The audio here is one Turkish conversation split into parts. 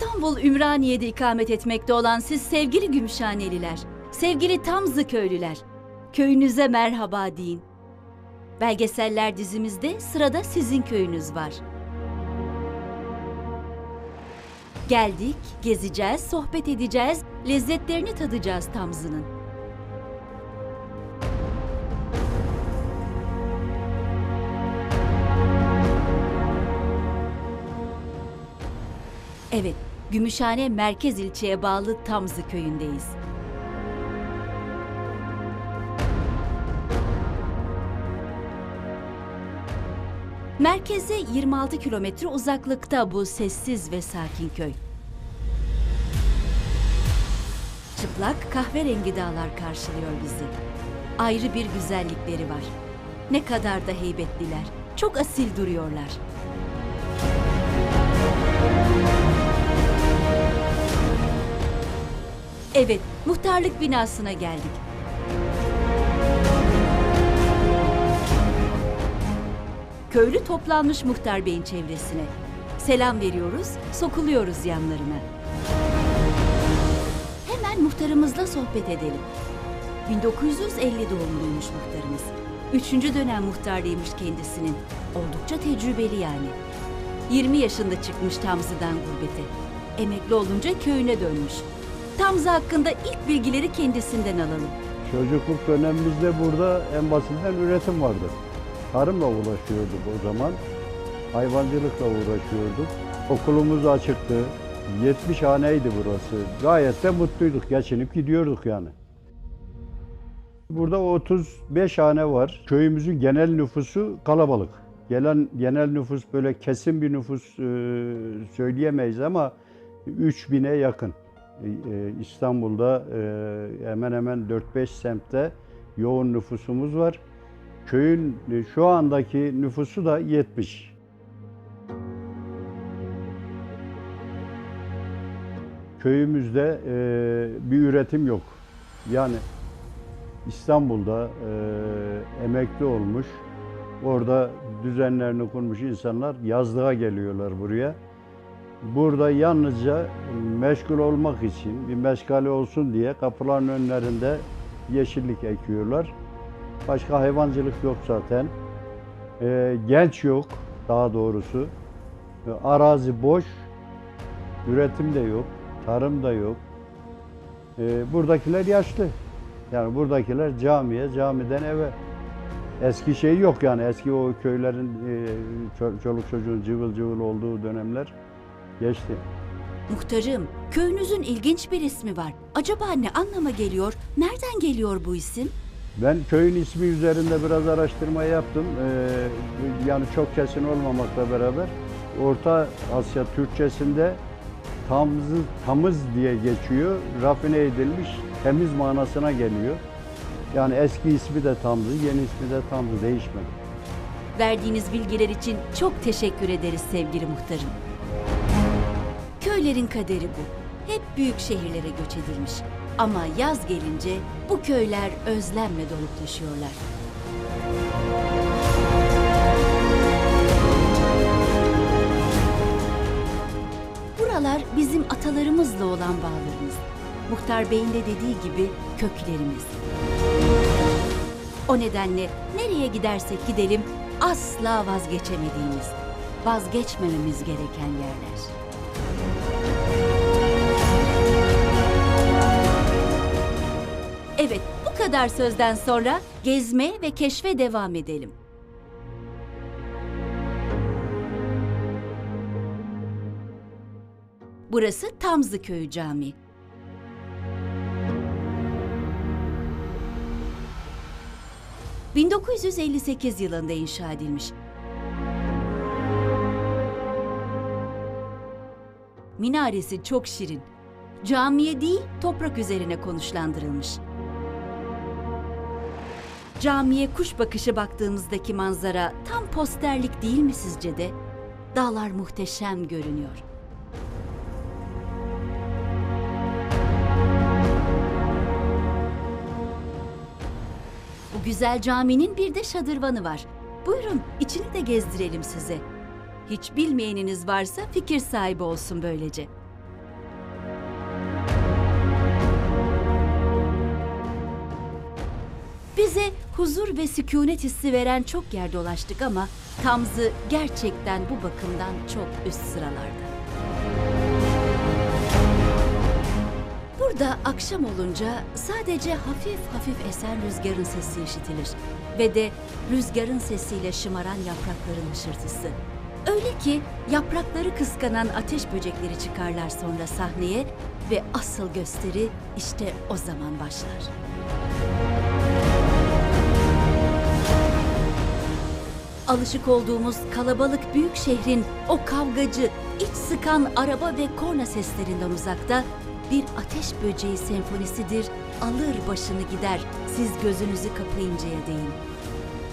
İstanbul Ümraniye'de ikamet etmekte olan siz sevgili Gümüşhaneliler, sevgili Tamzı köylüler, köyünüze merhaba deyin. Belgeseller dizimizde sırada sizin köyünüz var. Geldik, gezeceğiz, sohbet edeceğiz, lezzetlerini tadacağız Tamzı'nın. Evet, Gümüşhane merkez ilçeye bağlı Tamzı köyündeyiz. Merkeze 26 kilometre uzaklıkta bu sessiz ve sakin köy. Çıplak kahverengi dağlar karşılıyor bizi. Ayrı bir güzellikleri var. Ne kadar da heybetliler. Çok asil duruyorlar. Evet, muhtarlık binasına geldik. Köylü toplanmış muhtar beyin çevresine. Selam veriyoruz, sokuluyoruz yanlarına. Hemen muhtarımızla sohbet edelim. 1950 doğumluymuş muhtarımız. Üçüncü dönem muhtarlıymış kendisinin. Oldukça tecrübeli yani. 20 yaşında çıkmış Tamzı'dan gurbete. Emekli olunca köyüne dönmüş. Tamzı hakkında ilk bilgileri kendisinden alalım. Çocukluk dönemimizde burada en basitinden üretim vardı. Tarımla uğraşıyorduk o zaman. Hayvancılıkla uğraşıyorduk. Okulumuz açıktı. 70 haneydi burası. Gayet de mutluyduk. Geçinip gidiyorduk yani. Burada 35 hane var. Köyümüzün genel nüfusu kalabalık. Gelen genel nüfus böyle kesin bir nüfus söyleyemeyiz ama 3000'e yakın. E, İstanbul'da e, hemen hemen 4-5 semtte yoğun nüfusumuz var. Köyün e, şu andaki nüfusu da 70. Köyümüzde bir üretim yok. Yani İstanbul'da emekli olmuş, orada düzenlerini kurmuş insanlar yazlığa geliyorlar buraya. Burada yalnızca meşgul olmak için, bir meşgale olsun diye kapıların önlerinde yeşillik ekiyorlar. Başka hayvancılık yok zaten. E, genç yok daha doğrusu. E, arazi boş, üretim de yok, tarım da yok. E, buradakiler yaşlı. Yani buradakiler camiye, camiden eve. Eski şey yok yani eski o köylerin e, ço- çoluk çocuğun cıvıl cıvıl olduğu dönemler geçti. Muhtarım, köyünüzün ilginç bir ismi var. Acaba ne anlama geliyor? Nereden geliyor bu isim? Ben köyün ismi üzerinde biraz araştırma yaptım. Ee, yani çok kesin olmamakla beraber Orta Asya Türkçesinde tamız, tamız diye geçiyor. Rafine edilmiş temiz manasına geliyor. Yani eski ismi de Tamzı, yeni ismi de Tamzı değişmedi. Verdiğiniz bilgiler için çok teşekkür ederiz sevgili muhtarım. Köylerin kaderi bu. Hep büyük şehirlere göç edilmiş. Ama yaz gelince bu köyler özlemle dolup taşıyorlar. Buralar bizim atalarımızla olan bağlarımız. Muhtar Bey'in de dediği gibi köklerimiz. O nedenle nereye gidersek gidelim asla vazgeçemediğimiz, vazgeçmememiz gereken yerler. Evet, bu kadar sözden sonra gezmeye ve keşfe devam edelim. Burası Tamzı Köyü Camii. ...1958 yılında inşa edilmiş. Minaresi çok şirin. Camiye değil, toprak üzerine konuşlandırılmış. Camiye kuş bakışı baktığımızdaki manzara tam posterlik değil mi sizce de? Dağlar muhteşem görünüyor. Bu güzel caminin bir de şadırvanı var. Buyurun içini de gezdirelim size. Hiç bilmeyeniniz varsa fikir sahibi olsun böylece. Huzur ve sükunet hissi veren çok yer dolaştık ama Tamzı gerçekten bu bakımdan çok üst sıralarda. Burada akşam olunca sadece hafif hafif esen rüzgarın sesi işitilir ve de rüzgarın sesiyle şımaran yaprakların hışırtısı. Öyle ki yaprakları kıskanan ateş böcekleri çıkarlar sonra sahneye ve asıl gösteri işte o zaman başlar. Alışık olduğumuz kalabalık büyük şehrin o kavgacı, iç sıkan araba ve korna seslerinden uzakta bir ateş böceği senfonisidir, alır başını gider siz gözünüzü kapayıncaya değin.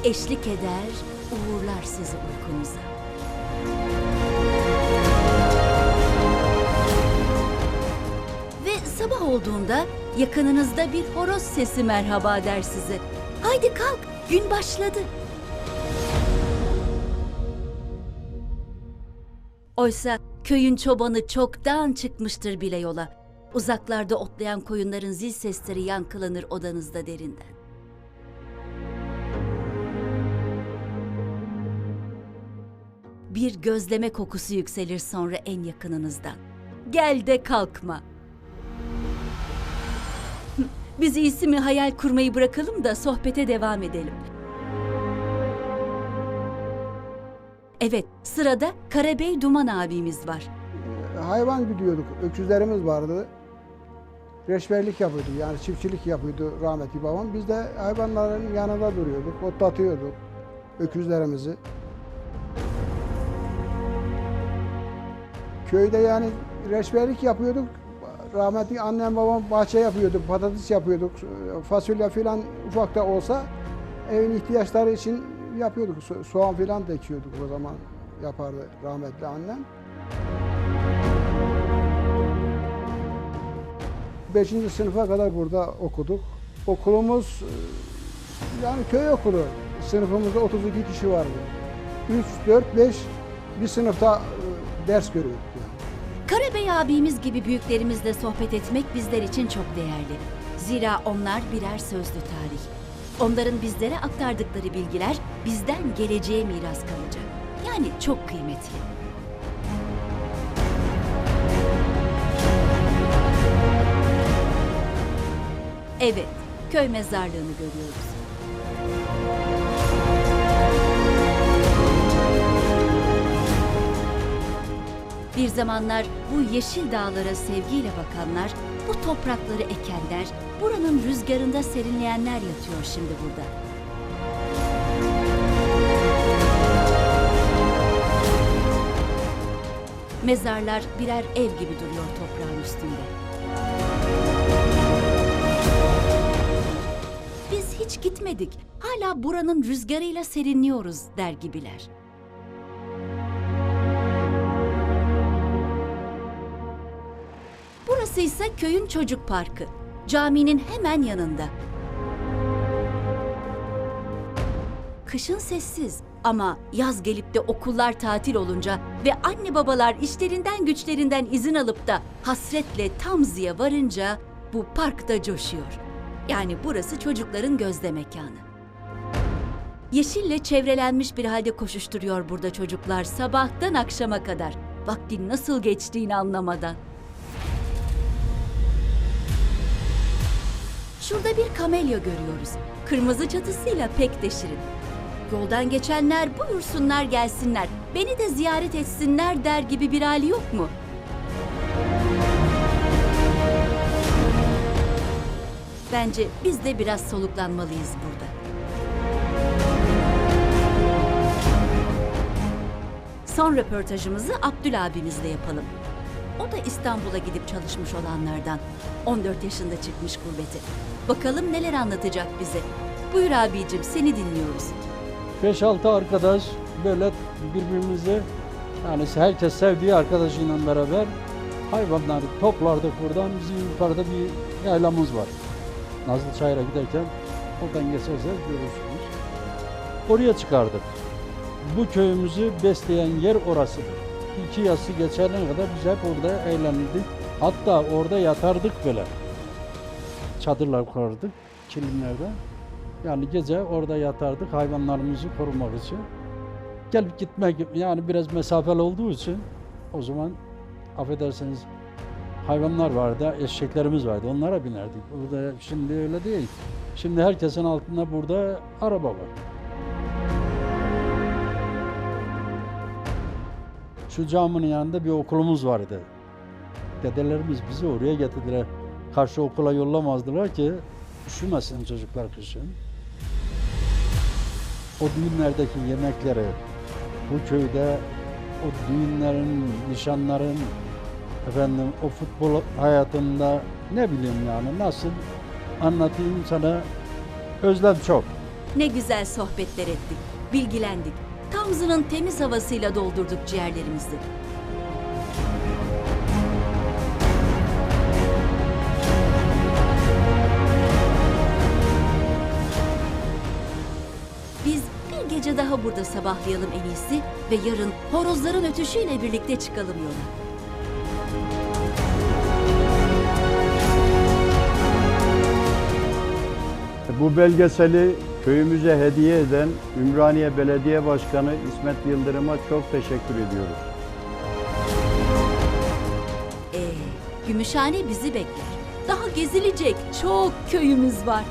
Eşlik eder, uğurlar sizi uykunuza. Ve sabah olduğunda yakınınızda bir horoz sesi merhaba der size. Haydi kalk, gün başladı. Oysa köyün çobanı çoktan çıkmıştır bile yola. Uzaklarda otlayan koyunların zil sesleri yankılanır odanızda derinden. Bir gözleme kokusu yükselir sonra en yakınınızdan. Gel de kalkma. Biz iyisi mi hayal kurmayı bırakalım da sohbete devam edelim. Evet, sırada Karabey Duman abimiz var. hayvan güdüyorduk. Öküzlerimiz vardı. Reşberlik yapıyordu. Yani çiftçilik yapıyordu rahmetli babam. Biz de hayvanların yanında duruyorduk. Otlatıyorduk öküzlerimizi. Köyde yani reşberlik yapıyorduk. Rahmetli annem babam bahçe yapıyordu. Patates yapıyorduk. Fasulye filan ufak da olsa evin ihtiyaçları için yapıyorduk. So- soğan filan da ekiyorduk o zaman yapardı rahmetli annem. 5. sınıfa kadar burada okuduk. Okulumuz e, yani köy okulu. Sınıfımızda 32 kişi vardı. 3, 4, 5 bir sınıfta e, ders görüyorduk yani. Karabey abimiz gibi büyüklerimizle sohbet etmek bizler için çok değerli. Zira onlar birer sözlü tarih. Onların bizlere aktardıkları bilgiler bizden geleceğe miras kalacak. Yani çok kıymetli. Evet, köy mezarlığını görüyoruz. Zamanlar bu yeşil dağlara sevgiyle bakanlar, bu toprakları ekenler, buranın rüzgarında serinleyenler yatıyor şimdi burada. Mezarlar birer ev gibi duruyor toprağın üstünde. Biz hiç gitmedik. Hala buranın rüzgarıyla serinliyoruz der gibiler. Burası ise köyün çocuk parkı. Caminin hemen yanında. Kışın sessiz ama yaz gelip de okullar tatil olunca ve anne babalar işlerinden güçlerinden izin alıp da hasretle Tamzı'ya varınca bu parkta coşuyor. Yani burası çocukların gözde mekanı. Yeşille çevrelenmiş bir halde koşuşturuyor burada çocuklar sabahtan akşama kadar. Vaktin nasıl geçtiğini anlamadan. Şurada bir kamelya görüyoruz. Kırmızı çatısıyla pek de şirin. Yoldan geçenler buyursunlar gelsinler, beni de ziyaret etsinler der gibi bir hali yok mu? Bence biz de biraz soluklanmalıyız burada. Son röportajımızı Abdül abimizle yapalım. O da İstanbul'a gidip çalışmış olanlardan. 14 yaşında çıkmış gurbete. Bakalım neler anlatacak bize. Buyur abicim seni dinliyoruz. 5-6 arkadaş böyle birbirimizi yani herkes sevdiği arkadaşıyla beraber hayvanları toplardık buradan. Bizim yukarıda bir yaylamız var. Nazlı Çayır'a giderken oradan geçerseniz görürsünüz. Oraya çıkardık. Bu köyümüzü besleyen yer orasıdır. İki yası geçene kadar biz hep orada eğlenirdik. Hatta orada yatardık böyle. Çadırlar kurardık kilimlerde. Yani gece orada yatardık hayvanlarımızı korumak için. Gelip gitmek yani biraz mesafeli olduğu için o zaman affedersiniz hayvanlar vardı, eşeklerimiz vardı. Onlara binerdik. Burada şimdi öyle değil. Şimdi herkesin altında burada araba var. Şu caminin yanında bir okulumuz vardı. Dedelerimiz bizi oraya getirdiler. Karşı okula yollamazdılar ki üşümesin çocuklar kışın. O düğünlerdeki yemekleri, bu köyde o düğünlerin, nişanların, efendim o futbol hayatında ne bileyim yani nasıl anlatayım sana özlem çok. Ne güzel sohbetler ettik, bilgilendik. Tamzı'nın temiz havasıyla doldurduk ciğerlerimizi. Biz bir gece daha burada sabahlayalım en iyisi ve yarın horozların ötüşüyle birlikte çıkalım yola. Bu belgeseli köyümüze hediye eden Ümraniye Belediye Başkanı İsmet Yıldırım'a çok teşekkür ediyoruz. Ee, Gümüşhane bizi bekler. Daha gezilecek çok köyümüz var.